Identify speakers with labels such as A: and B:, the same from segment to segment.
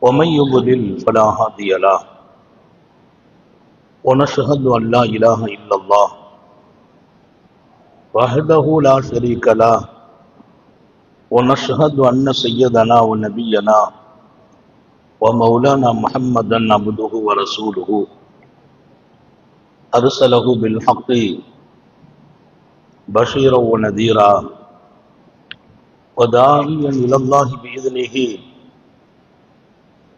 A: ومن يضلل فلا هادي له ونشهد أن لا إله إلا الله وحده لا شريك له ونشهد أن سيدنا ونبينا ومولانا محمدا عبده ورسوله أرسله بالحق بشيرا ونذيرا وداعيا إلى الله بإذنه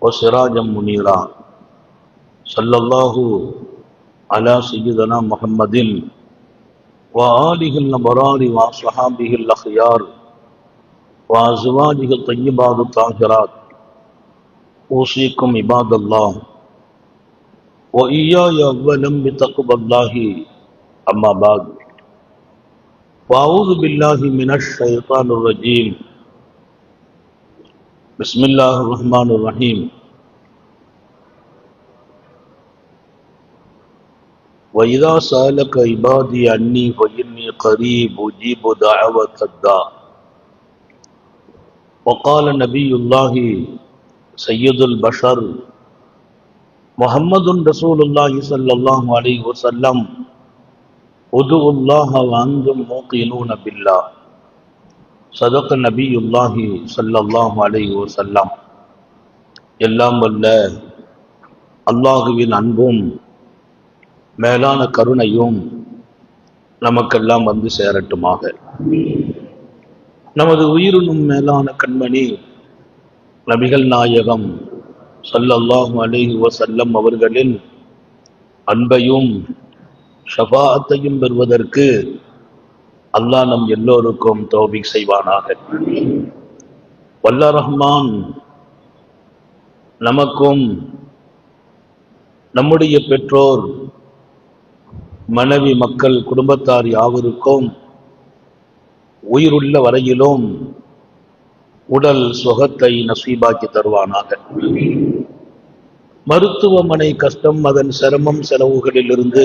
A: وسراجا منيرا صلى الله على سيدنا محمد وآله النبرار وصحابه الأخيار وأزواجه الطيبات الطاهرات أوصيكم عباد الله وإياي أولا بتقوى الله أما بعد. فاعوذ بالله من الشيطان الرجيم بسم اللہ الرحمن الرحیم۔ وَإِذَا سَأَلَكَ عِبَادِي عَنِّي فَإِنِّي قَرِيبُ أُجِيبُ دَعَوَةَ الدَّاعِ۔ وَقَالَ نَبِيُّ اللَّهِ سَيِّدُ الْبَشَرُ محمد رسول اللہ صلی اللہ علیہ وسلم۔ ادعو اللہ وانتم موقنون باللہ சதக்க நபியுல்லாஹி சல்லாஹ் அலை வசல்லாம் எல்லாம் வல்ல அல்லாஹுவின் அன்பும் மேலான கருணையும் நமக்கெல்லாம் வந்து சேரட்டுமாக. நமது உயிரினும் மேலான கண்மணி நபிகள் நாயகம் சல்லல்லாஹு அலேஹி வசல்லம் அவர்களின் அன்பையும் ஷபாத்தையும் பெறுவதற்கு அல்லாஹ் நம் எல்லோருக்கும் தௌபிக் செய்வானாக. வல்ல ரஹ்மான் நமக்கும் நம்முடைய பெற்றோர் மனைவி மக்கள் குடும்பத்தார் யாவருக்கும் உயிருள்ள வரையிலும் உடல் சுகத்தை நசீபாக்கி தருவானாக. மருத்துவமனை கஷ்டம் அதன் சிரமம் செலவுகளிலிருந்து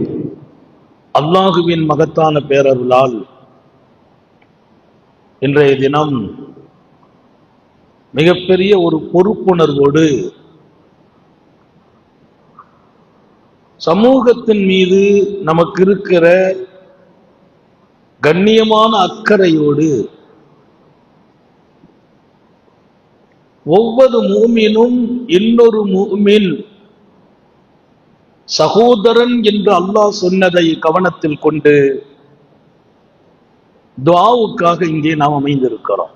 A: அல்லாஹுவின் மகத்தான பேரருளால் இன்றைய தினம் மிகப்பெரிய ஒரு பொறுப்புணர்வோடு சமூகத்தின் மீது நமக்கு இருக்கிற கண்ணியமான அக்கறையோடு ஒவ்வொரு மூமினும் இன்னொரு மூமின் சகோதரன் என்று அல்லாஹ் சொன்னதை கவனத்தில் கொண்டு துவாவுக்காக இங்கே நாம் அமைந்திருக்கிறோம்.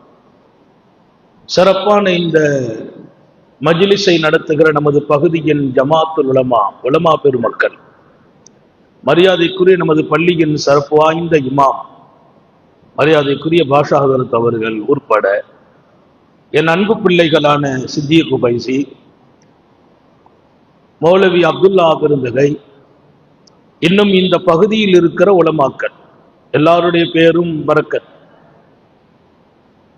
A: சிறப்பான இந்த மஜிலிசை நடத்துகிற நமது பகுதியின் ஜமாத்துல் உலமா உலமா பெருமக்கள் மரியாதைக்குரிய நமது பள்ளியின் சிறப்பு வாய்ந்த இமாம் மரியாதைக்குரிய பாஷாகரத் அவர்கள் உட்பட என் அன்பு பிள்ளைகளான சித்திய குபைசி மௌலவி அப்துல்லா பெருந்தகை இன்னும் இந்த பகுதியில் இருக்கிற உலமாக்கள். எல்லாருடைய பேரும் பறக்கத்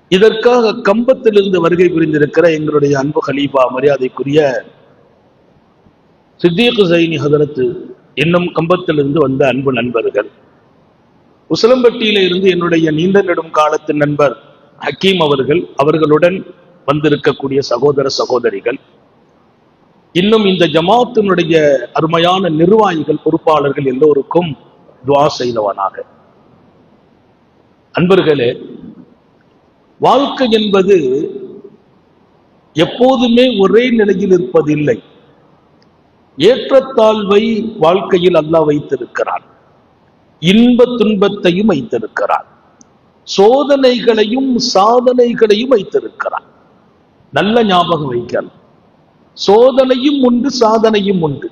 A: இதற்காக கம்பத்திலிருந்து வருகை புரிந்திருக்கிற எங்களுடைய அன்பு ஹலீபா மரியாதைக்குரிய சித்தீக் சைனி ஹதரத்து இன்னும் கம்பத்திலிருந்து வந்த அன்பு நண்பர்கள். உசிலம்பட்டியில இருந்து என்னுடைய நீண்ட நெடும் காலத்தின் நண்பர் ஹக்கீம் அவர்கள் அவர்களுடன் வந்திருக்கக்கூடிய சகோதர சகோதரிகள். இன்னும் இந்த ஜமாத்தினுடைய அருமையான நிர்வாகிகள் பொறுப்பாளர்கள் எல்லோருக்கும் துவா செய்தவனாக. அன்பர்களே வாழ்க்கை என்பது எப்போதுமே ஒரே நிலையில் இருப்பதில்லை. ஏற்றத்தாழ்வை வாழ்க்கையில் அல்லாஹ் வைத்திருக்கிறான். இன்ப துன்பத்தையும் வைத்திருக்கிறான். சோதனைகளையும் சாதனைகளையும் வைத்திருக்கிறான். நல்ல ஞாபகம் வைக்கலாம் சோதனையும் உண்டு சாதனையும் உண்டு.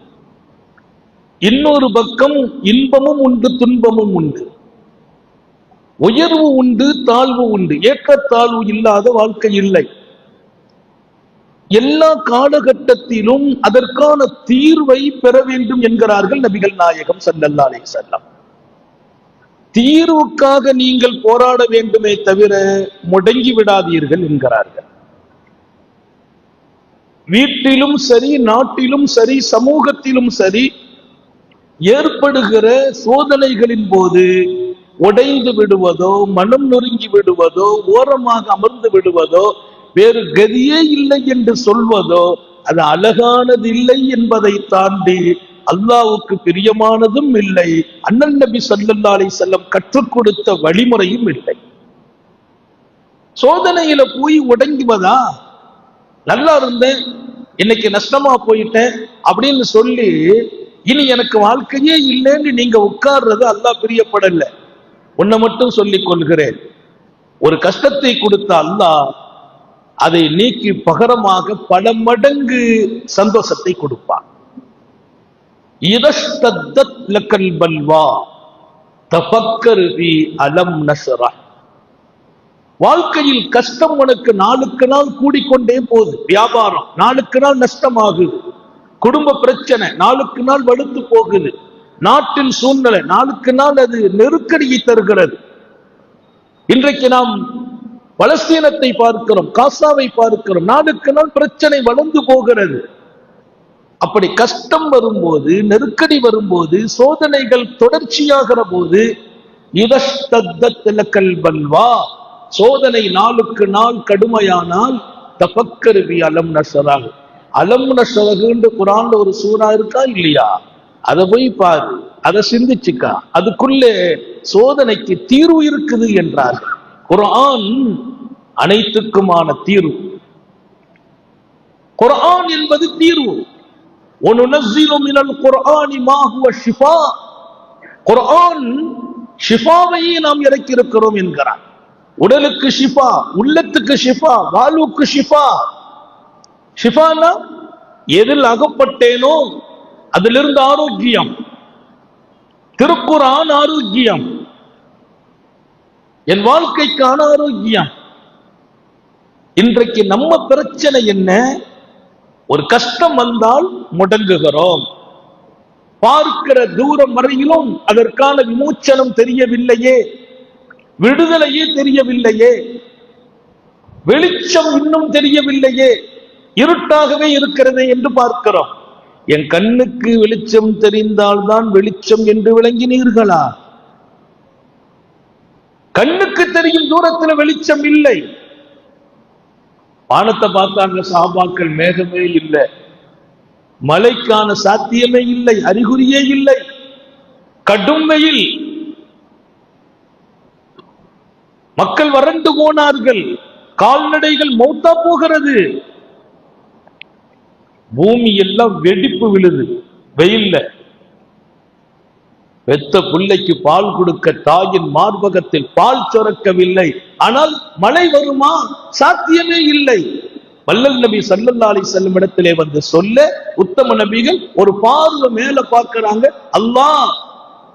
A: இன்னொரு பக்கம் இன்பமும் உண்டு துன்பமும் உண்டு. உயர்வு உண்டு தாழ்வு உண்டு. ஏற்றத்தாழ்வு இல்லாத வாழ்க்கை இல்லை. எல்லா காலகட்டத்திலும் அதற்கான தீர்வை பெற வேண்டும் என்கிறார்கள் நபிகள் நாயகம் ஸல்லல்லாஹு அலைஹி வஸல்லம். தீர்வுக்காக நீங்கள் போராட வேண்டுமே தவிர முடங்கி விடாதீர்கள் என்கிறார்கள். வீட்டிலும் சரி நாட்டிலும் சரி சமூகத்திலும் சரி ஏற்படுகிற சோதனைகளின் போது உடைந்து விடுவதோ மனம் நொறுங்கி விடுவதோ ஓரமாக அமர்ந்து விடுவதோ வேறு கதியே இல்லை என்று சொல்வதோ அது அழகானது இல்லை என்பதை தாண்டி அல்லாவுக்கு பிரியமானதும் இல்லை. அண்ணன் நபி ஸல்லல்லாஹு அலைஹி கற்றுக் கொடுத்த வழிமுறையும் இல்லை. சோதனையில போய் உடங்குவதா நல்லா இருந்தேன். இன்னைக்கு நஷ்டமா போயிட்டேன் அப்படின்னு சொல்லி இனி எனக்கு வாழ்க்கையே இல்லைன்னு நீங்க உட்கார்றது அல்லாஹ் பிரியப்படல. உன்னை மட்டும் சொல்லிக் கொள்கிறேன். ஒரு கஷ்டத்தை கொடுத்த அல்லாஹ் அதை நீக்கி பகரமாக பல மடங்கு சந்தோஷத்தை கொடுப்பான். இதஸ்தத்தத் லக்கல் பல்வா தபக்கருவி அலம் நசரா வாழ்க்கையில் கஷ்டம் உனக்கு நாளுக்கு நாள் கூடிக்கொண்டே போகுது. வியாபாரம் நாளுக்கு நாள் நஷ்டமாகுது. குடும்ப பிரச்சனை நாளுக்கு நாள் வலுத்து போகுது. நாட்டின் சூழ்நிலை நாளுக்கு நாள் அது நெருக்கடியை தருகிறது. இன்றைக்கு நாம் பலஸ்தீனத்தை பார்க்கிறோம் காசாவை பார்க்கிறோம். நாளுக்கு நாள் பிரச்சனை வளர்ந்து போகிறது. அப்படி கஷ்டம் வரும்போது நெருக்கடி வரும்போது சோதனைகள் தொடர்ச்சியாகிற போது இதஸ்தத்தலக்கல் பல்வா சோதனை நாளுக்கு நாள் கடுமையானால் தபக்கருவி அலம் நசராகு அலம் நசரகுன்ற குரான்ல ஒரு சூறா இருக்கா இல்லையா? அதை போய் பாரு அதை சிந்திச்சுக்கா. அதுக்குள்ளே சோதனைக்கு தீர்வு இருக்குது என்றார். குரான் அனைத்துக்குமான தீர்வு. குரான் என்பது தீர்வு. குரான் ஷிஃபாவையே நாம் இறக்கியிருக்கிறோம் என்கிறான் உடலுக்கு ஷிஃபா உள்ளத்துக்கு ஷிஃபா வாழ்வுக்கு ஷிஃபா. ஷிஃபானா எதில் அகப்பட்டேனோ அதிலிருந்து ஆரோக்கியம். திருக்குறான் ஆரோக்கியம். என் வாழ்க்கைக்கான ஆரோக்கியம். இன்றைக்கு நம்ம பிரச்சனை என்ன? ஒரு கஷ்டம் வந்தால் முடங்குகிறோம். பார்க்கிற தூரம் வரையிலும் அதற்கான விமோச்சனம் தெரியவில்லையே. விடுதலையே தெரியவில்லையே. வெளிச்சம் இன்னும் தெரியவில்லையே. இருட்டாகவே இருக்கிறது என்று பார்க்கிறோம். என் கண்ணுக்கு வெளிச்சம் தெரிந்தால்தான் வெளிச்சம் என்று விளங்கினீர்களா? கண்ணுக்கு தெரியும் தூரத்துல வெளிச்சம் இல்லை. வானத்தை பார்த்தாங்க சாபாக்கள் மேகமே இல்லை. மழைக்கான சாத்தியமே இல்லை அறிகுறியே இல்லை. கடும் வெயில் மக்கள் வறண்டு போனார்கள். கால்நடைகள் மௌத்தா போகிறது. பூமி எல்லாம் வெடிப்பு விழுது. வெயில்ல. பெத்த பிள்ளைக்கு பால் கொடுக்க தாயின் மார்பகத்தில் பால் சுரக்கவில்லை. ஆனால் மழை வருமா? சாத்தியமே இல்லை. வல்லல் நபி சல்லல்லா அலி செல்லும் இடத்திலே வந்து சொல்ல உத்தம நபிகள் ஒரு பார்வை மேல பார்க்கிறாங்க. அல்லாஹ்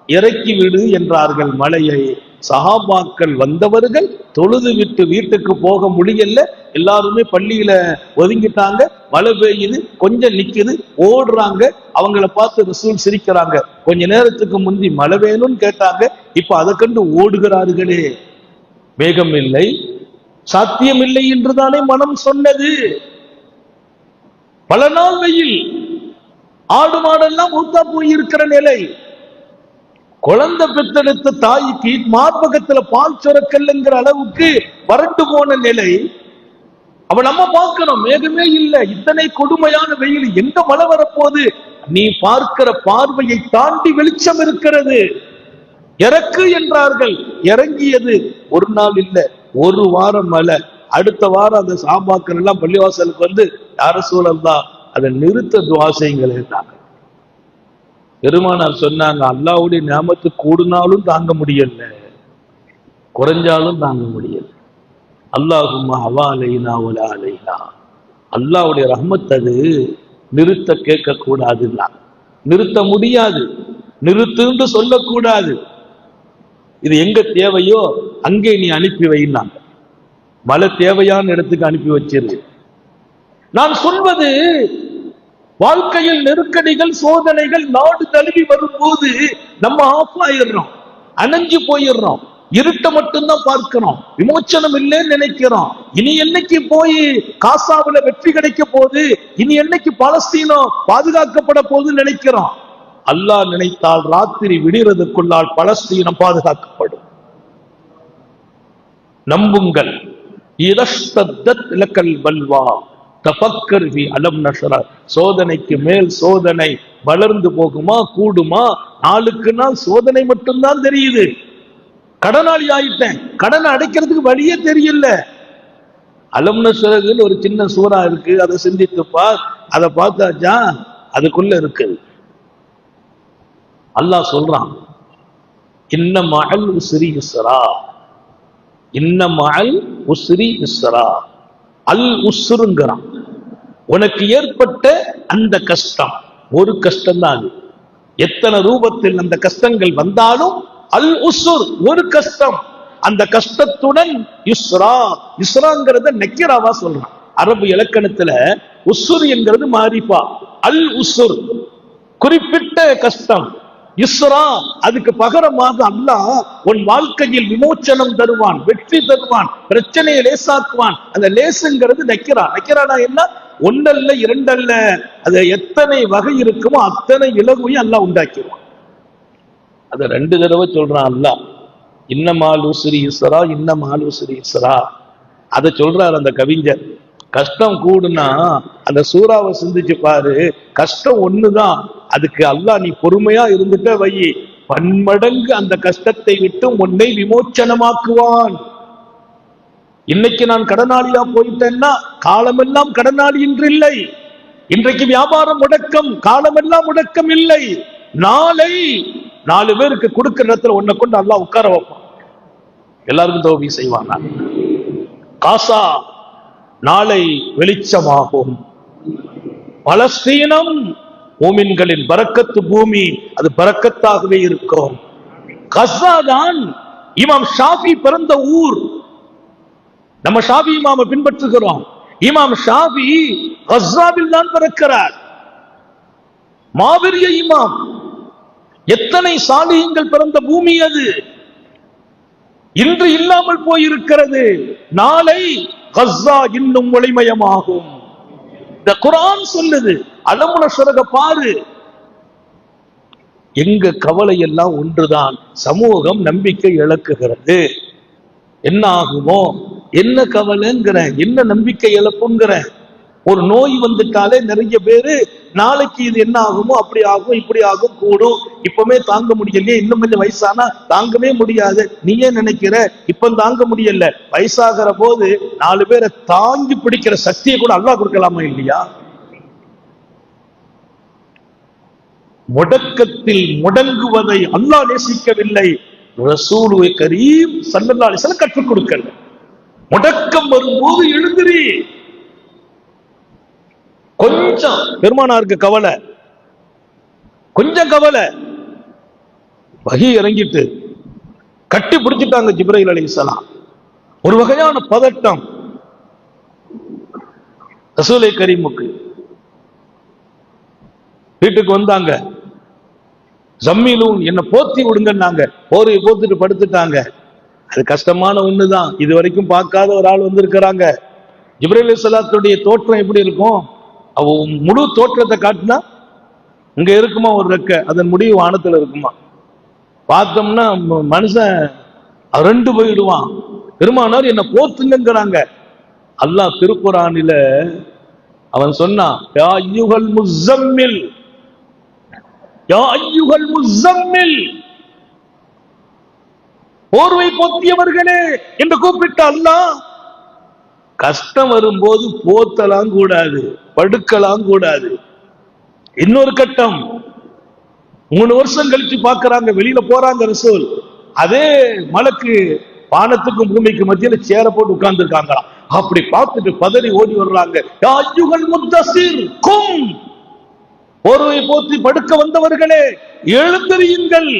A: இறக்கி விடு என்றார்கள் மழையை. சஹாபாக்கள் வந்தவர்கள் தொழுது விட்டு வீட்டுக்கு போக முடியல. எல்லாருமே பள்ளியில ஒதுங்கிட்டாங்க. மழை பெய்யுது கொஞ்சம் நிக்குது ஓடுறாங்க. அவங்கள பார்த்து ரசூல் சிரிக்கிறாங்க. கொஞ்ச நேரத்துக்கு முந்தி மழை வேணும்னு கேட்டாங்க. இப்ப அதை கண்டு ஓடுகிறார்களே. வேகம் இல்லை. சாத்தியம் இல்லை என்றுதானே மனம் சொன்னது. பல நாள் வெயில். ஆடு மாடெல்லாம் ஊத்தா போயிருக்கிற நிலை. குழந்தை பெத்தெடுத்த தாய்க்கு மார்பகத்துல பால் சுரக்கல்லுங்கிற அளவுக்கு வறண்டு போன நிலை அவ நம்ம பார்க்கணும் மேகமே இல்லை. இத்தனை கொடுமையான வெயில் எங்க மழை வரப்போகுது? நீ பார்க்கிற பார்வையை தாண்டி வெளிச்சம் இருக்கிறது. இறக்கு என்றார்கள். இறங்கியது ஒரு நாள் இல்ல ஒரு வாரம் மழை. அடுத்த வாரம் அந்த சாபாக்கள் எல்லாம் பள்ளிவாசலுக்கு வந்து யார சூழல்தான் அதை நிறுத்த துவா இருந்தாங்க என்றாங்க பெருமானார் சொன்னாங்க அல்லாவுடைய ஞாபகத்து கூடுனாலும் தாங்க முடியல. குறைஞ்சாலும் தாங்க முடியல. அல்லாஹுமா அவாலைனா ஒலாலைனா அலைனா. அல்லாவுடைய ரஹ்மத் அது நிறுத்த கேட்க கூடாதுன்னா நிறுத்த முடியாது. நிறுத்துன்னு சொல்லக்கூடாது. இது எங்க தேவையோ அங்கே நீ அனுப்பி வைனாங்க மழை தேவையான இடத்துக்கு அனுப்பி வச்சிரு. நான் சொல்வது வாழ்க்கையில் நெருக்கடிகள் சோதனைகள் நாடு தழுவி வரும்போது நம்ம ஆஃப் ஆயிடுறோம் அணைஞ்சு போயிடுறோம். இருட்ட மட்டும்தான் பார்க்கிறோம். விமோச்சனம் இல்லைன்னு நினைக்கிறோம். இனி என்னைக்கு போய் காசாவுல வெற்றி கிடைக்க போகுது? இனி என்னைக்கு பாலஸ்தீனம் பாதுகாக்கப்பட போகுதுன்னு நினைக்கிறோம். அல்லாஹ் நினைத்தால் ராத்திரி விடுறதுக்குள்ளால் பலஸ்தீனம் பாதுகாக்கப்படும். நம்புங்கள். இலக்கல் பல்வா தபக்கருவி அலம் நசரா சோதனைக்கு மேல் சோதனை வளர்ந்து போகுமா கூடுமா? நாளுக்கு நாள் சோதனை மட்டும்தான் தெரியுது. கடனாளி ஆயிட்டேன். கடனை அடைக்கிறதுக்கு வழியே தெரியல. அலம் நஷரகுன்னு ஒரு சின்ன சூறா இருக்கு. அதை சிந்தித்து பார். அதை பார்த்தாச்சா? அதுக்குள்ள இருக்கு. அல்லாஹ் சொல்றான் இன்ன மகள் உசிரி இஸ்ரா. இன்ன மகள் உசிரி இஸ்ரா. அல் உசுருங்கிறான் உனக்கு ஏற்பட்ட அந்த கஷ்டம். ஒரு கஷ்டம் தான் அது. எத்தனை ரூபத்தில் அந்த கஷ்டங்கள் வந்தாலும் அல் உசுர் ஒரு கஷ்டம். அந்த கஷ்டத்துடன் இஸ்ரா இஸ்ராங்கிறத நெக்கிராவா சொல்றான். அரபு இலக்கணத்துல உசுர் என்கிறது மாறிப்பா அல் உசுர் குறிப்பிட்ட கஷ்டம். இஸ்ரா அதுக்கு பகரமாக அல்லாஹ் உன் வாழ்க்கையில் விமோச்சனம் தருவான் வெற்றி தருவான் பிரச்சனையை லேசாக்குவான். அந்த லேசுங்கிறது நக்கிறா நக்கிறானா என்ன? ஒன்றல்ல இரண்டல்ல அது எத்தனை வகை இருக்குமோ அத்தனை இலகுவையும் அல்லாஹ் உண்டாக்கிடுவான். அதை ரெண்டு தடவை சொல்றான் அல்லாஹ். இன்ன மாலூசிரி இஸ்ரா இன்ன அதை சொல்றார் அந்த கவிஞர். கஷ்டம் கூடுனா அந்த சூறாவை சிந்திச்சு பாரு கஷ்டம் ஒண்ணுதான். அதுக்கு அல்லாஹ் நீ பொறுமையா இருந்துட்ட வை. பன்மடங்கு அந்த கஷ்டத்தை விட்டு உன்னை விமோச்சனமாக்குவான். இன்னைக்கு நான் கடனாளியா போயிட்டேன்னா காலமெல்லாம் கடனாளி என்று இல்லை இன்றைக்கு வியாபாரம் முடக்கம் காலமெல்லாம் முடக்கம் இல்லை. நாளை நாலு பேருக்கு கொடுக்கிற இடத்துல உன்னை கொண்டு நல்லா உட்கார வைப்பான். எல்லாருக்கும் தோல்வி செய்வான்? காசா நாளை வெளிச்சமாகும். பலஸ்தீனம் மூமின்களின் பறக்கத்து பூமி அது பறக்கத்தாகவே இருக்கும். கஸ்ஸா தான் இமாம் ஷாஃபி பிறந்த ஊர். நம்ம ஷாபி இமாமை பின்பற்றுகிறோம். இமாம் ஷாபி கஸ்ஸாவில் தான் பிறக்கிறார். மாபெரிய இமாம். எத்தனை சாலியங்கள் பிறந்த பூமி அது? இன்று இல்லாமல் போயிருக்கிறது. நாளை கஸ்ஸா இன்னும் ஒளிமயமாகும். இந்த குரான் சொல்லுது அலமுன சுரக பாரு. எங்க கவலை எல்லாம் ஒன்றுதான். சமூகம் நம்பிக்கை இழக்குகிறது. என்ன ஆகுமோ என்ன கவலைங்கிற என்ன நம்பிக்கை இழப்புங்கிற ஒரு நோய் வந்துட்டாலே நிறைய பேரு நாளைக்கு இது என்ன ஆகுமோ அப்படி ஆகும் இப்படி ஆகும் கூடும். இப்பவுமே தாங்க முடியலையே இன்னும் கொஞ்சம் வயசானா தாங்கவே முடியாது. நீ ஏன் நினைக்கிற? இப்ப தாங்க முடியல. வயசாகிற போது நாலு பேரை தாங்கி பிடிக்கிற சக்தியை கூட அல்லாஹ் கொடுக்கலாமா இல்லையா? முடக்கத்தில் முடங்குவதை அல்லாஹ் நேசிக்கவில்லை. ரசூல் கரீம் சல்லல்லா அலிசல கற்றுக் கொடுக்கல. முடக்கம் வரும்போது எழுந்திரி. கொஞ்சம் பெருமானாருக்கு கவலை. கொஞ்சம் கவலை. வகி இறங்கிட்டு கட்டி பிடிச்சிட்டாங்க ஜிப்ரையில் அலிசலாம் ஒரு வகையான பதட்டம். ரசூலை கரீமுக்கு. வீட்டுக்கு வந்தாங்க. ஜம்மிலும் என்ன போத்தி விடுங்கன்னாங்க. போர்வை போத்துட்டு படுத்துட்டாங்க. அது கஷ்டமான ஒண்ணுதான். இது வரைக்கும் பார்க்காத ஒரு ஆள் வந்திருக்கிறாங்க. ஜிப்ரேல் சலாத்துடைய தோற்றம் எப்படி இருக்கும்? அவ முழு தோற்றத்தை காட்டினா இங்க இருக்குமா ஒரு ரெக்க? அதன் முடிவு வானத்துல இருக்குமா? பார்த்தோம்னா ம- மனுஷன் ரெண்டு போயிடுவான். பெருமானார் என்ன போத்துங்கிறாங்க அல்லாஹ் திருக்குறானில அவன் சொன்னான் யா ஐயுகல் முஸம்மில் யா ஐயுகல் முஸம்மில் போர்வை பொத்தியவர்களே என்று கூப்பிட்ட அல்லா. கஷ்டம் வரும்போது போத்தலாம் கூடாது படுக்கலாம் கூடாது. இன்னொரு கட்டம் மூணு வருஷம் கழிச்சு பார்க்கறாங்க வெளியில போறாங்க ரசூல். அதே மலைக்கு வானத்துக்கும் பூமிக்கு மத்தியில சேர போட்டு உட்கார்ந்து இருக்காங்களாம் அப்படி பார்த்துட்டு பதறி ஓடி வர்றாங்க. யா அய்யுஹல் கும். போர்வை போத்தி படுக்க வந்தவர்களே எழுந்திரியுங்கள்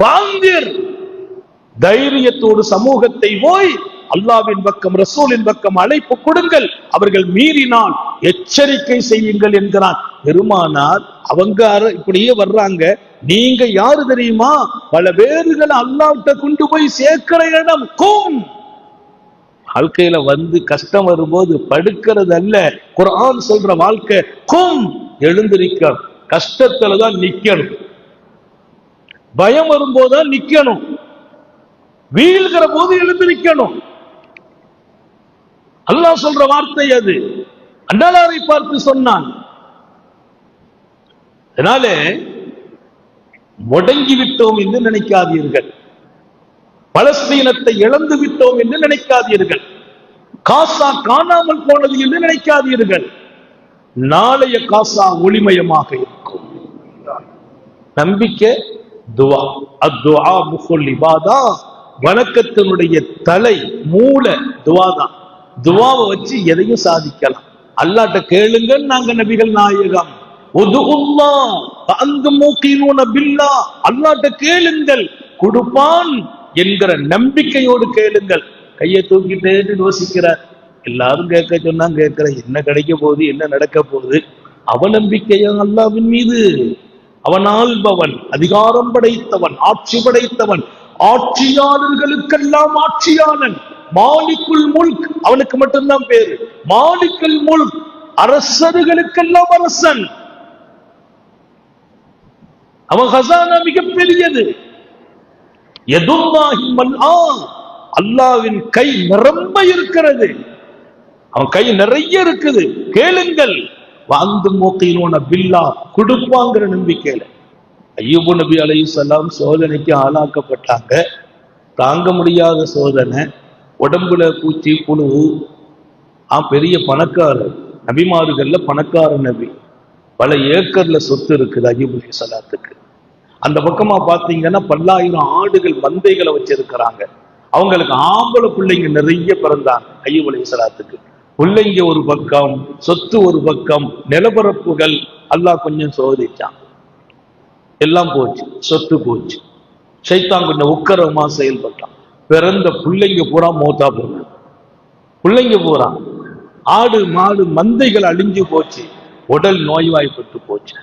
A: பாந்திர் தைரியத்தோடு சமூகத்தை போய் அல்லாவின் பக்கம் ரசூலின் பக்கம் அழைப்பு கொடுங்கள். அவர்கள் மீறினால் எச்சரிக்கை செய்யுங்கள் என்கிறான். பெருமானார் அவங்க இப்படியே வர்றாங்க. நீங்க யாரு தெரியுமா? பல பேர்களை அல்லாவிட்ட கொண்டு போய் சேர்க்கிற இடம் கும். வாழ்க்கையில வந்து கஷ்டம் வரும்போது படுக்கிறது அல்ல குரான் சொல்ற வாழ்க்கை கும். எழுந்திருக்க கஷ்டத்துல தான் நிக்கணும். பயம் வரும்போதுதான் நிக்கணும். வீழ்கிற போது எழுந்து நிற்கணும் அல்லாஹ் சொல்ற வார்த்தை அது. அண்ணலாரை பார்த்து சொன்னான். அதனால முடங்கி விட்டோம் என்று நினைக்காதீர்கள். பலஸ்தீனத்தை இழந்து விட்டோம் என்று நினைக்காதீர்கள். காசா காணாமல் போனது என்று நினைக்காதீர்கள். நாளைய காசா ஒளிமயமாக இருக்கும். நம்பிக்கை துவா. அத்வா முகுல் இபாதா. வணக்கத்தினுடைய தலை மூல துவா தான் துவாவை வச்சு எதையும் சாதிக்கலாம். அல்லாட்ட கேளுங்க நாங்க நபிகள் நாயகம். அந்த அல்லாட்ட கேளுங்கள் கொடுப்பான் என்கிற நம்பிக்கையோடு கேளுங்கள். கையை தூக்கிட்டே யோசிக்கிறார் எல்லாரும் கேட்க சொன்னா கேட்கிற என்ன கிடைக்க போகுது என்ன நடக்க போகுது? அவநம்பிக்கையா அல்லாவின் மீது? அவன் அதிகாரம் படைத்தவன் ஆட்சி படைத்தவன் ஆட்சியாளர்களுக்கெல்லாம் ஆட்சியாளன் மாலிக்குல் முல்க் அவனுக்கு மட்டும்தான் பேரு. மாலிக்குல் முல்க் அரசர்களுக்கெல்லாம் அரசன். அவன் ஹசானா மிகப்பெரியது. எதுல்லாஹி மல்ஆ அல்லாவின் கை நிரம்ப இருக்கிறது. அவன் கை நிறைய இருக்குது. கேளுங்கள். வாழ்ந்து மோக்கினோன பில்லா கொடுப்பாங்கிற நம்பிக்கையில. ஐயூபு நபி அலைஹிஸ்ஸலாம் சோதனைக்கு ஆளாக்கப்பட்டாங்க. தாங்க முடியாத சோதனை. உடம்புல பூச்சி புழு. ஆ பெரிய பணக்காரர். நபிமார்கள்ல பணக்கார நபி. பல ஏக்கர்ல சொத்து இருக்குது ஐயூப் அலி சலாத்துக்கு அந்த பக்கமா பாத்தீங்கன்னா பல்லாயிரம் ஆடுகள் மந்தைகளை வச்சிருக்கிறாங்க. அவங்களுக்கு ஆம்பளை பிள்ளைங்க நிறைய பிறந்தாங்க ஐயூப் அலி சலாத்துக்கு பிள்ளைங்க ஒரு பக்கம் சொத்து ஒரு பக்கம் நிலப்பரப்புகள். அல்லாஹ் கொஞ்சம் சோதிச்சான். எல்லாம் போச்சு சொத்து போச்சு. சைத்தான் கொஞ்சம் உக்கரமா செயல்பட்டான். பிறந்த பிள்ளைங்க பூரா மூத்தா போனாங்க. பிள்ளைங்க பூரா. ஆடு மாடு மந்தைகள் அழிஞ்சு போச்சு. உடல் நோய்வாய்ப்பட்டு போச்சு.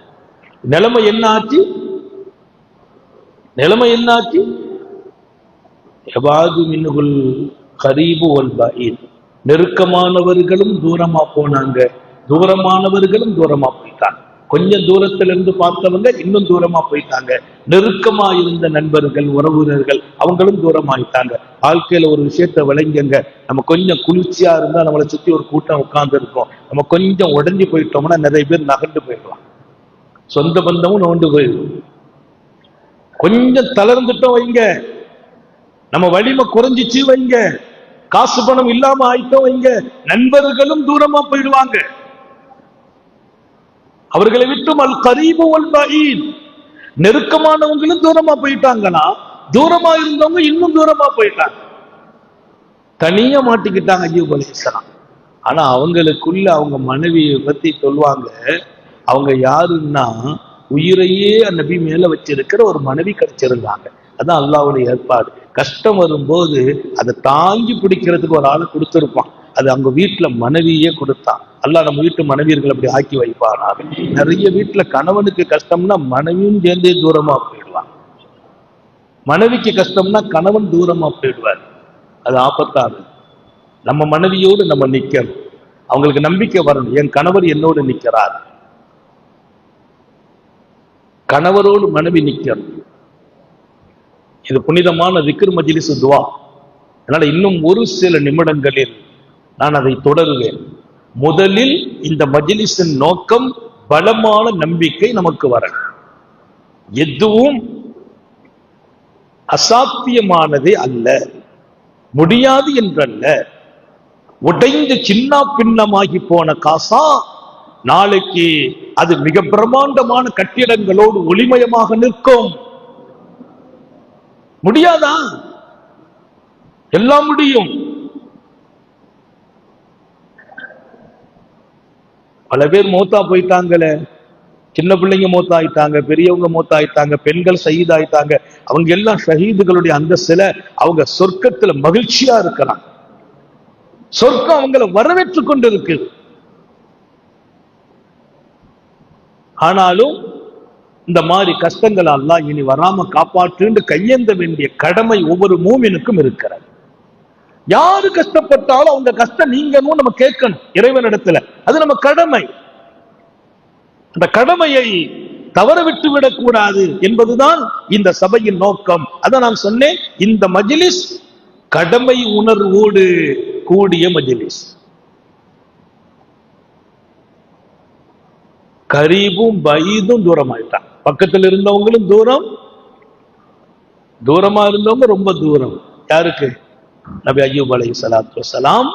A: நிலைமை என்ன ஆச்சு? நிலைமை என்ன ஆச்சு? எவாது மின்னுகுள் கரீபு ஒல் நெருக்கமானவர்களும் தூரமா போனாங்க. தூரமானவர்களும் தூரமா போயிட்டாங்க. கொஞ்சம் தூரத்துல இருந்து பார்த்தவங்க இன்னும் தூரமா போயிட்டாங்க. நெருக்கமா இருந்த நண்பர்கள் உறவினர்கள் அவங்களும் தூரமாயிட்டாங்க. வாழ்க்கையில ஒரு விஷயத்த விளங்குங்க. நம்ம கொஞ்சம் குளிர்ச்சியா இருந்தா நம்மளை சுத்தி ஒரு கூட்டம் உட்கார்ந்து இருக்கோம். நம்ம கொஞ்சம் உடஞ்சி போயிட்டோம்னா நிறைய பேர் நகர்ந்து போயிடலாம். சொந்த பந்தமும் நோண்டு போயிடும். கொஞ்சம் தளர்ந்துட்டோம் வைங்க. நம்ம வலிமை குறைஞ்சிச்சு வைங்க. காசு பணம் இல்லாம ஆயிட்டோம் வைங்க. நண்பர்களும் தூரமா போயிடுவாங்க. அவர்களை விட்டும் அல் கரீபு வல் நெருக்கமானவங்களும் தூரமா போயிட்டாங்கன்னா தூரமா இருந்தவங்க இன்னும் தூரமா போயிட்டாங்க. தனியா மாட்டிக்கிட்டாங்க அய்யூப் அலைஹிஸ்ஸலாம் ஆனா அவங்களுக்குள்ள அவங்க மனைவியை பத்தி சொல்லுவாங்க அவங்க யாருன்னா உயிரையே நபி மேல வச்சிருக்கிற ஒரு மனைவி கிடைச்சிருந்தாங்க. அதான் அல்லாவுடைய ஏற்பாடு. கஷ்டம் வரும்போது அதை தாங்கி பிடிக்கிறதுக்கு ஒரு ஆள் கொடுத்திருப்பான். அது அவங்க வீட்டுல மனைவியே கொடுத்தான் அல்லாஹ் நம்ம வீட்டு மனைவியர்கள் அப்படி ஆக்கி வைப்பானா நிறைய வீட்டுல கணவனுக்கு கஷ்டம்னா மனைவியும் சேர்ந்தே தூரமா போயிடுவான். மனைவிக்கு கஷ்டம்னா கணவன் தூரமா போயிடுவார். அது ஆபத்தாது நம்ம மனைவியோடு நம்ம நிக்கணும். அவங்களுக்கு நம்பிக்கை வரணும். என் கணவர் என்னோடு நிற்கிறார் கணவரோடு மனைவி நிற்கணும் இது புனிதமான விக்ர் துவா. அதனால இன்னும் ஒரு சில நிமிடங்களில் நான் அதை தொடருவேன் முதலில் இந்த மஜிலிஸின் நோக்கம் பலமான நம்பிக்கை நமக்கு வர எதுவும் அசாத்தியமானதே அல்ல முடியாது என்றல்ல. உடைந்து சின்ன பின்னமாகி போன காசா நாளைக்கு அது மிக பிரமாண்டமான கட்டிடங்களோடு ஒளிமயமாக நிற்கும். முடியாதா? எல்லாம் முடியும். பல பேர் மூத்தா போயிட்டாங்களே. சின்ன பிள்ளைங்க மூத்தா ஆயிட்டாங்க பெரியவங்க மூத்தா ஆயிட்டாங்க பெண்கள் ஷஹீத் ஆயிட்டாங்க அவங்க எல்லாம் ஷஹீதுகளுடைய அந்தஸ்துல அவங்க சொர்க்கத்துல மகிழ்ச்சியா இருக்கிறாங்க. சொர்க்கம் அவங்கள வரவேற்று கொண்டு இருக்கு ஆனாலும் இந்த மாதிரி கஷ்டங்கள் எல்லாம் இனி வராம காப்பாற்றுன்னு கையேந்த வேண்டிய கடமை ஒவ்வொரு மூமினுக்கும் இருக்கிறது. யாரு கஷ்டப்பட்டாலும் அவங்க கஷ்டம் நீங்கணும் நம்ம கேட்கணும் இறைவனிடத்துல. அது நம்ம கடமை. அந்த கடமையை தவற விட்டு விடக்கூடாது என்பதுதான் இந்த சபையின் நோக்கம். அதை நான் சொன்னேன் இந்த மஜிலிஸ் கடமை உணர்வோடு கூடிய மஜிலிஸ். கரீபும் பைதும் தூரமாயிட்டான். பக்கத்துல இருந்தவங்களும் தூரம் தூரமா இருந்தவங்க ரொம்ப தூரம். யாருக்கு? நபி ஐயூப் அலை சலாத்து வசலாம்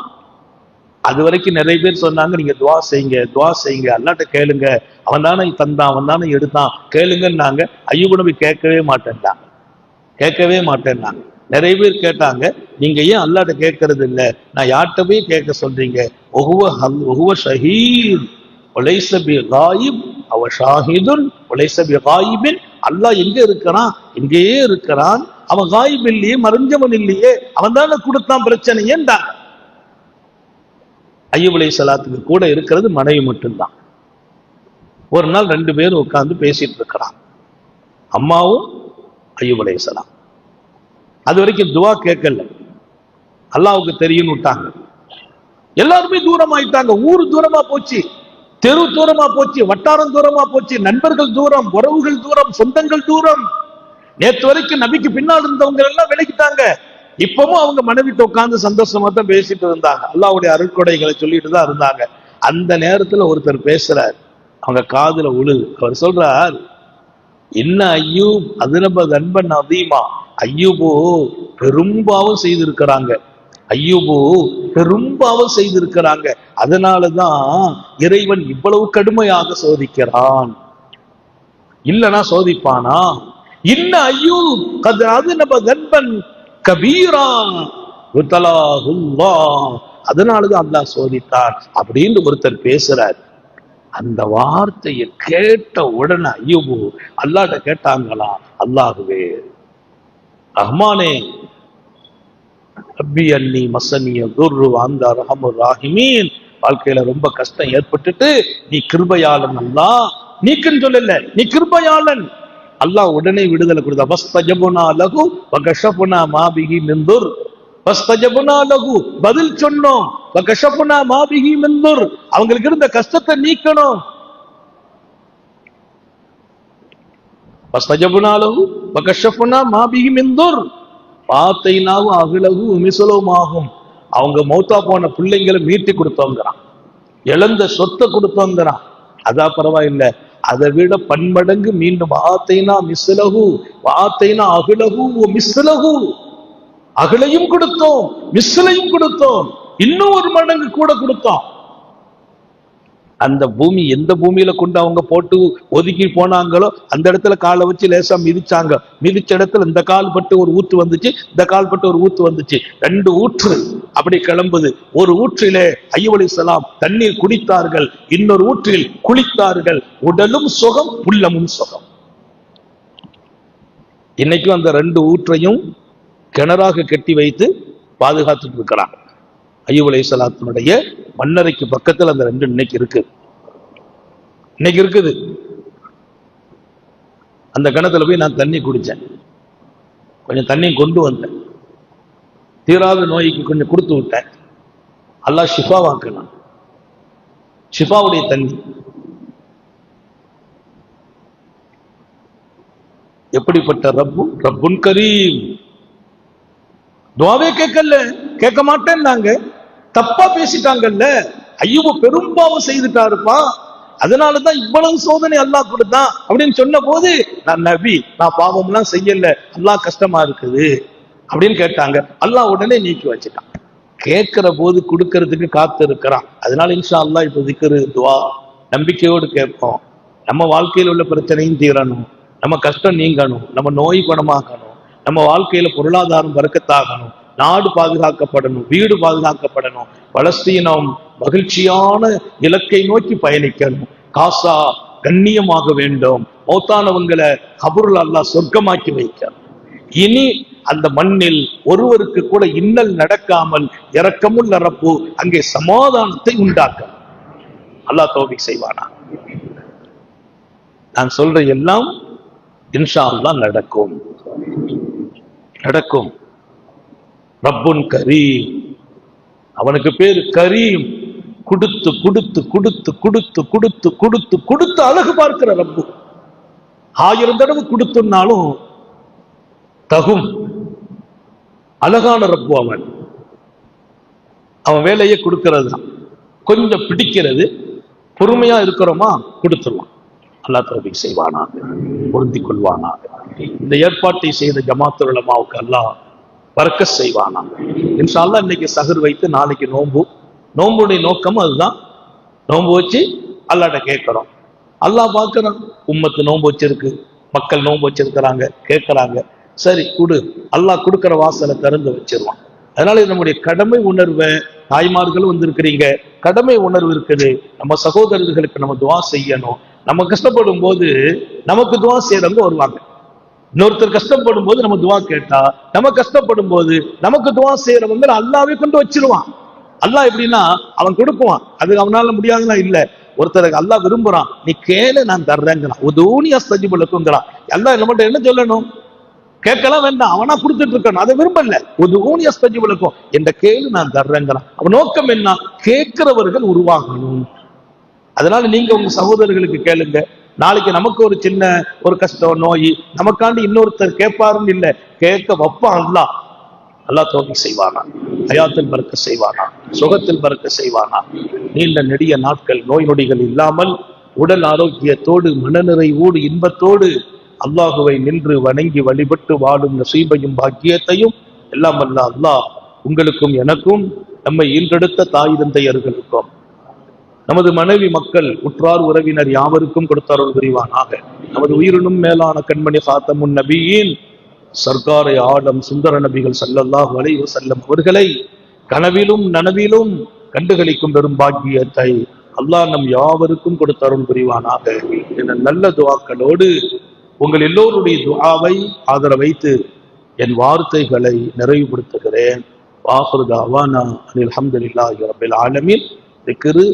A: அது வரைக்கும் நிறைய பேர் சொன்னாங்க நீங்க துவா செய்யுங்க துவா செய்யுங்க அல்லாட்ட கேளுங்க அவன் தானே தந்தான் அவன் தானே எடுத்தான் கேளுங்கன்னாங்க. ஐயூப் நபி கேட்கவே மாட்டேன்டான் கேட்கவே மாட்டேன்னாங்க நிறைய பேர் கேட்டாங்க நீங்க ஏன் அல்லாட்ட கேட்கறது இல்ல? நான் யார்கிட்ட போய் கேட்க சொல்றீங்க? ஒகுவ ஹல் ஒகுவ ஷஹீர் ஒலைசபி காயிப் அவ ஷாஹிதுன் ஒலைசபி காயிபின் அல்லாஹ் எங்க இருக்கிறான்? இங்கேயே இருக்கிறான். அவன் காயம் இல்லையே மறைஞ்சவன் இல்லையே. அவன் தானே கொடுத்தான் பிரச்சனை ஏன்டாங்க ஐயூப் சலாத்துக்கு கூட இருக்கிறது மனைவி மட்டும்தான். ஒரு நாள் ரெண்டு பேரும் உட்கார்ந்து பேசிட்டு இருக்கிறான். அம்மாவும் ஐயூப் சலாம் அது வரைக்கும் துவா கேட்கல. அல்லாவுக்கு தெரியும் விட்டாங்க. எல்லாருமே தூரம் ஆயிட்டாங்க ஊர் தூரமா போச்சு. தெரு தூரமா போச்சு வட்டாரம் தூரமா போச்சு நண்பர்கள் தூரம் உறவுகள் தூரம் சொந்தங்கள் தூரம். நேற்று வரைக்கும் நபிக்கு பின்னால் இருந்தவங்க எல்லாம் விலகிட்டாங்க. இப்பவும் அவங்க மனைவிட்டு உட்கார்ந்து சந்தோஷமா தான் பேசிட்டு இருந்தாங்க. அல்லாவுடைய அருட்கொடைகளை சொல்லிட்டு தான் இருந்தாங்க. அந்த நேரத்துல ஒருத்தர் பேசுறார். அவங்க காதுல உழு அவர் சொல்றார் என்ன ஐயூப் அதிரப நண்பன் அதிகமா ஐயூபோ பெரும்பாவும் செய்திருக்கிறாங்க. ஐயோபோ பெரும் பாவம் செய்திருக்கிறாங்க. அதனாலதான் இறைவன் இவ்வளவு கடுமையாக சோதிக்கிறான். இல்லனா சோதிப்பானா? இன்ன ஐயோ அது நம்ம கண்பன் கபீரா அதனாலதான் அல்லாஹ் சோதித்தார் அப்படின்னு ஒருத்தர் பேசுறார். அந்த வார்த்தையை கேட்ட உடனே ஐயோபு அல்லாட்ட கேட்டாங்களா? அல்லாஹுவே ரஹ்மானே ரப்பி அல்லி மசனிய குரு அந்த ரஹமு ராஹிமீன். வாழ்க்கையில ரொம்ப கஷ்டம் ஏற்பட்டுட்டு நீ கிருபையாளன் அல்லா. நீக்குன்னு சொல்லல நீ கிருபையாளன். அல்லாஹ் உடனே விடுதலை கொடுத்தா வஸ்தஜபுனா லகு வகஷபுனா மாபிகி மிந்துர் வஸ்தஜபுனா லகு பதில் சொன்னோம் வகஷபுனா மாபிகி மிந்துர் அவங்களுக்கு இருந்த கஷ்டத்தை நீக்கணும். வஸ்தஜபுனா லகு வகஷபுனா மாபிகி மிந்துர் பாத்தைனாவு அகிலகு மிசலவுமாகும் அவங்க மௌத்தா போன பிள்ளைங்களை மீட்டி கொடுத்தோங்கிறான். இழந்த சொத்தை கொடுத்தோங்கிறான். அதான் பரவாயில்லை. அதை விட பன்மடங்கு மீண்டும் ஆத்தைனா மிஸ்லகு வாத்தைனா அகிலகு மிஸ்லகு அகிலையும் கொடுத்தோம் மிஸ்லையும் கொடுத்தோம். இன்னும் ஒரு மடங்கு கூட கொடுத்தோம். அந்த பூமி எந்த பூமியில கொண்டு அவங்க போட்டு ஒதுக்கி போனாங்களோ அந்த இடத்துல காலை வச்சு லேசா மிதிச்சாங்க. மிதிச்ச இடத்துல இந்த கால் பட்டு ஒரு ஊத்து வந்துச்சு இந்த கால் பட்டு ஒரு ஊத்து வந்துச்சு. ரெண்டு ஊற்று அப்படி கிளம்புது. ஒரு ஊற்றிலே ஐயவழி சலாம் தண்ணீர் குடித்தார்கள் இன்னொரு ஊற்றில் குளித்தார்கள். உடலும் சுகம் உள்ளமும் சுகம். இன்னைக்கும் அந்த ரெண்டு ஊற்றையும் கிணறாக கட்டி வைத்து பாதுகாத்துட்டு இருக்கிறாங்க. ஐயூப் அலை சலாத்தினுடைய மன்னரைக்கு பக்கத்துல அந்த ரெண்டு இன்னைக்கு இருக்கு. இன்னைக்கு இருக்குது. அந்த கிணத்துல போய் நான் தண்ணி குடிச்சேன். கொஞ்சம் தண்ணி கொண்டு வந்தேன். தீராத நோய்க்கு கொஞ்சம் கொடுத்து விட்டேன். அல்லா ஷிஃபாவாக்கலாம் ஷிஃபாவுடைய தண்ணி. எப்படிப்பட்ட ரப்பு? ரப்புன் கரீம். துவாவே கேட்கல. கேட்க மாட்டேன்னாங்க. தப்பா பேசிட்டாங்கல்ல? ஐயோ பெரும்பாவம் செய்துட்டாருப்பா. அதனாலதான் இவ்வளவு சோதனை அல்லாஹ் கொடுத்தான். அப்படின்னு சொன்ன போது நான் நபி நான் பாவம்லாம் செய்யல. அல்லாஹ் கஷ்டமா இருக்குது. அப்படின்னு கேட்டாங்க. அல்லாஹ் உடனே நீக்கி வச்சுட்டான். கேட்கிற போது கொடுக்கறதுக்கு காத்து இருக்கிறான். அதனால இன்ஷா அல்லாஹ் இப்போ திக்ரு துவா நம்பிக்கையோடு கேட்போம். நம்ம வாழ்க்கையில் உள்ள பிரச்சனையும் தீரணும். நம்ம கஷ்டம் நீங்கணும். நம்ம நோய் குணமாகணும் நம்ம வாழ்க்கையில பொருளாதாரம் பறக்கத்தாகணும். நாடு பாதுகாக்கப்படணும் வீடு பாதுகாக்கப்படணும். பலஸ்தீனம் மகிழ்ச்சியான இலக்கை நோக்கி பயணிக்கணும். காசா கண்ணியமாக வேண்டும். மௌத்தானவங்களை கபருள் அல்லாஹ் சொர்க்கமாக்கி வைக்கணும். இனி அந்த மண்ணில் ஒருவருக்கு கூட இன்னல் நடக்காமல் இறக்கமுள்ள ரப்பு அங்கே சமாதானத்தை உண்டாக்க அல்லாஹ் தோபி செய்வானா? நான் சொல்ற எல்லாம் இன்ஷா அல்லா நடக்கும். நடக்கும். ரப்புன் கரீம். அவனுக்கு பேரு கரீம். கொடுத்து கொடுத்து கொடுத்து கொடுத்து கொடுத்து கொடுத்து கொடுத்து அழகு பார்க்கிற ரப்பு. ஆயிரம் தடவை கொடுத்துனாலும் தகும். அழகான ரப்பு அவன். அவன் வேலையை கொடுக்கிறது தான் கொஞ்சம் பிடிக்கிறது. பொறுமையா இருக்கிறோமா? கொடுத்துருவான். அல்லாஹ் தௌபிக் செய்வானாக பொருந்தி கொள்வானாக. இந்த ஏற்பாட்டை செய்த ஜமாத்துலமாவுக்கு அல்லாஹ் பறக்க செய்வானா இன்ஷால்லா இன்னைக்கு சகர் வைத்து நாளைக்கு நோன்பு. நோன்புடைய நோக்கம் அதுதான். நோன்பு வச்சு அல்லாட்ட கேட்கிறோம். அல்லாஹ் பார்க்கறான் உம்மத்து நோன்பு வச்சிருக்கு மக்கள் நோன்பு வச்சிருக்கிறாங்க கேட்குறாங்க. சரி கொடு. அல்லாஹ் கொடுக்குற வாசலை திறந்து வச்சிருவான். அதனால நம்முடைய கடமை உணர்வை. தாய்மார்களும் வந்திருக்கிறீங்க கடமை உணர்வு இருக்குது. நம்ம சகோதரர்களுக்கு நம்ம துவா செய்யணும். நம்ம கஷ்டப்படும் போது நமக்கு துவா செய்யறவங்க வருவாங்க. இன்னொருத்தர் கஷ்டப்படும் போது நம்ம துவா கேட்டா நம்ம கஷ்டப்படும் போது நமக்கு துவா செய்யறவங்க அல்லாவே கொண்டு வச்சிருவான். அல்லாஹ் எப்படின்னா அவன் கொடுக்குவான். அது அவனால முடியாதுன்னா இல்ல. ஒருத்தருக்கு அல்லாஹ் விரும்புறான் நீ கேளு நான் தர்றேங்கிறான். உதூனி அஸ்தஜிபுலக்குங்கிறான் அல்லாஹ் நம்மகிட்ட என்ன சொல்லணும்? கேட்கலாம் வேண்டாம். அவனா கொடுத்துட்டு இருக்கான் அதை விரும்பல. ஒரு ஊனி அஸ்தஜிபுலக்கும் என்ற கேளு நான் தர்றேங்கிறான். அவன் நோக்கம் என்ன? கேட்கிறவர்கள் உருவாகணும். அதனால நீங்க உங்க சகோதரர்களுக்கு கேளுங்க. நாளைக்கு நமக்கு ஒரு சின்ன ஒரு கஷ்டம் நோய் நமக்காண்டி இன்னொருத்தர் கேட்பாருன்னு இல்ல. கேட்க வைப்பான் அல்லாஹ். அல்லாஹ் தோல்வி செய்வானா? ஹயாத்தில் பறக்க செய்வானா? சுகத்தில் பறக்க செய்வானா? நீண்ட நெடிய நாட்கள் நோய் நொடிகள் இல்லாமல் உடல் ஆரோக்கியத்தோடு மனநிறைவோடு இன்பத்தோடு அல்லாஹுவை நின்று வணங்கி வழிபட்டு வாழும் நசீபையும் பாக்கியத்தையும் எல்லாம் அல்ல அல்லாஹ் உங்களுக்கும் எனக்கும் நம்மை ஈன்றெடுத்த தாய் தந்தையர்களுக்கும் நமது மனைவி மக்கள் உற்றார் உறவினர் யாவருக்கும் கொடுத்தார்கள் புரிவானாக. நமது உயிரினும் மேலான கண்மணி சாத்தமுன் நபியின் சர்க்காரை ஆடம் சுந்தர நபிகள் சல்லல்லாஹ் அலைஹி செல்லும் அவர்களை கனவிலும் நனவிலும் கண்டுகளிக்கும் பெரும் பாக்கியத்தை அல்லாஹ் நம் யாவருக்கும் கொடுத்தருள் புரிவானாக. என நல்ல துவாக்களோடு உங்கள் எல்லோருடைய துவாவை ஆதரவு வைத்து என் வார்த்தைகளை நிறைவுபடுத்துகிறேன். வாஹுர் தாவானா அனில் அல்ஹம்துலில்லாஹி ரப்பில் ஆலமீன். திக்ரு